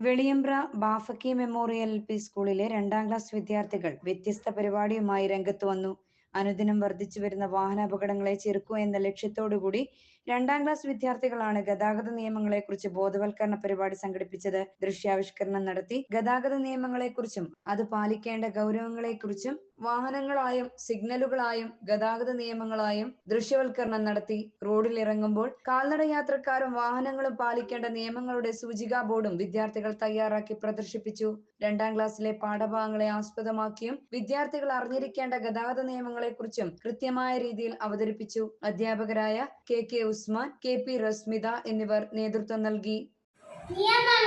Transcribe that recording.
Veliyambra Bafakki memorial L P സ്കൂളിലെ രണ്ടാം class വിദ്യാർത്ഥികൾ വ്യത്യസ്ത പരിപാടിയുമായി രംഗത്ത് വന്നു. അനുദിനം വർദ്ധിച്ചു വരുന്ന വാഹനാപകടങ്ങളെ ചെറുക്കുക എന്ന ലക്ഷ്യത്തോടുകൂടി രണ്ടാം ക്ലാസ് വിദ്യാർത്ഥികളാണ് ഗതാഗത നിയമങ്ങളെക്കുറിച്ച് ബോധവൽക്കരണ പരിപാടി സംഘടിപ്പിച്ചത്. ദൃശ്യാവിഷ്കരണം നടത്തി ഗതാഗത നിയമങ്ങളെക്കുറിച്ചും അത് പാലിക്കേണ്ട ഗൗരവങ്ങളെക്കുറിച്ചും വാഹനങ്ങളായും സിഗ്നലുകളായും ഗതാഗത നിയമങ്ങളായും ദൃശ്യവൽക്കരണം നടത്തി റോഡിൽ ഇറങ്ങുമ്പോൾ കാൽനട യാത്രക്കാരും വാഹനങ്ങളും പാലിക്കേണ്ട നിയമങ്ങളുടെ സൂചികാ ബോർഡും വിദ്യാർത്ഥികൾ തയ്യാറാക്കി പ്രദർശിപ്പിച്ചു. രണ്ടാം ക്ലാസ്സിലെ പാഠഭാഗങ്ങളെ ആസ്പദമാക്കിയും വിദ്യാർത്ഥികൾ അറിഞ്ഞിരിക്കേണ്ട ഗതാഗത നിയമങ്ങളെക്കുറിച്ചും കൃത്യമായ രീതിയിൽ അവതരിപ്പിച്ചു. അധ്യാപകരായ K K Usman K P Rasmitha എന്നിവർ നേതൃത്വം നൽകി. നിയമങ്ങൾ